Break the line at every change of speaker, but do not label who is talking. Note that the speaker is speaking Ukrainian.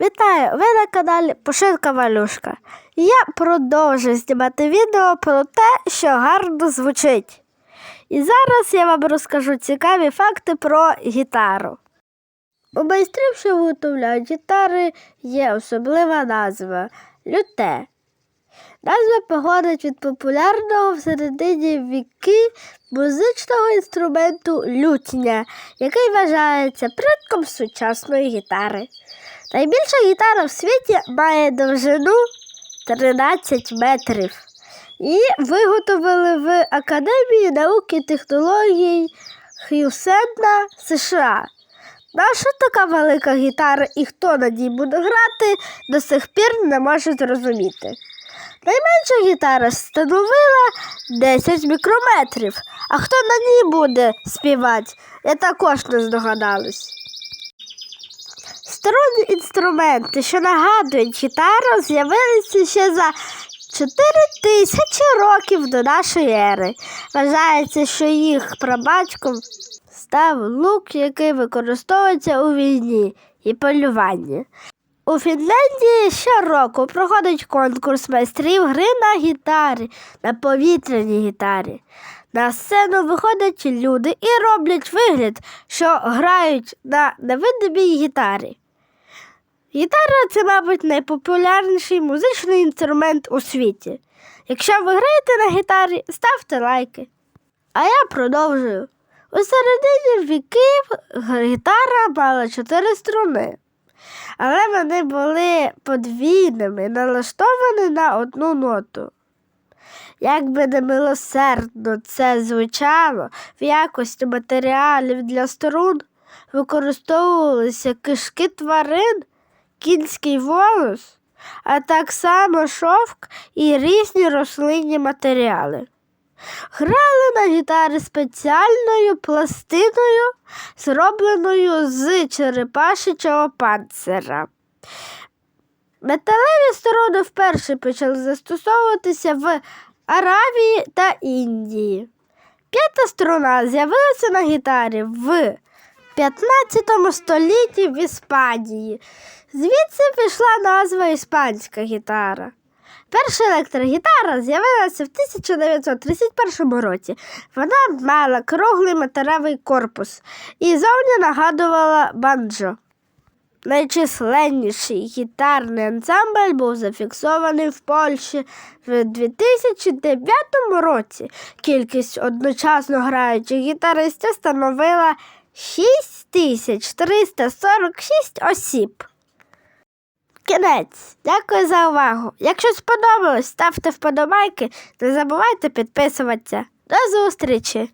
Вітаю! Ви на каналі Поширка Валюшка. Я продовжую знімати відео про те, що гарно звучить. І зараз я вам розкажу цікаві факти про гітару. У майстрів, що виготовляють гітари, є особлива назва люте. Назва походить від популярного в середині віки музичного інструменту лютня, який вважається предком сучасної гітари. Найбільша гітара в світі має довжину 13 метрів. Її виготовили в Академії наук і технологій Х'юсенна США. Наша така велика гітара і хто на ній буде грати, до сих пір не може зрозуміти. Найменша гітара становила 10 мікрометрів, а хто на ній буде співати, я також не здогадалась. Сторонні інструменти, що нагадують гітару, з'явилися ще за 4 тисячі років до нашої ери. Вважається, що їх прабатьком став лук, який використовується у війні і полюванні. У Фінляндії щороку проходить конкурс майстрів гри на гітарі, на повітряній гітарі. На сцену виходять люди і роблять вигляд, що грають на невидимій гітарі. Гітара це, мабуть, найпопулярніший музичний інструмент у світі. Якщо ви граєте на гітарі, ставте лайки. А я продовжую. У середині віків гітара мала чотири струни, але вони були подвійними, налаштовані на одну ноту. Як би немилосердно це звучало, в якості матеріалів для струн використовувалися кишки тварин, кінський волос, а так само шовк і різні рослинні матеріали. Грали на гітарі спеціальною пластиною, зробленою з черепашечого панцира. Металеві сторони вперше почали застосовуватися в Аравії та Індії. П'ята струна з'явилася на гітарі в 15 столітті в Іспанії. Звідси пішла назва іспанська гітара. Перша електрогітара з'явилася в 1931 році. Вона мала круглий металевий корпус і зовні нагадувала банджо. Найчисленніший гітарний ансамбль був зафіксований в Польщі в 2009 році. Кількість одночасно граючих гітаристів становила 6346 осіб. Кінець. Дякую за увагу. Якщо сподобалось, ставте вподобайки, не забувайте підписуватися. До зустрічі!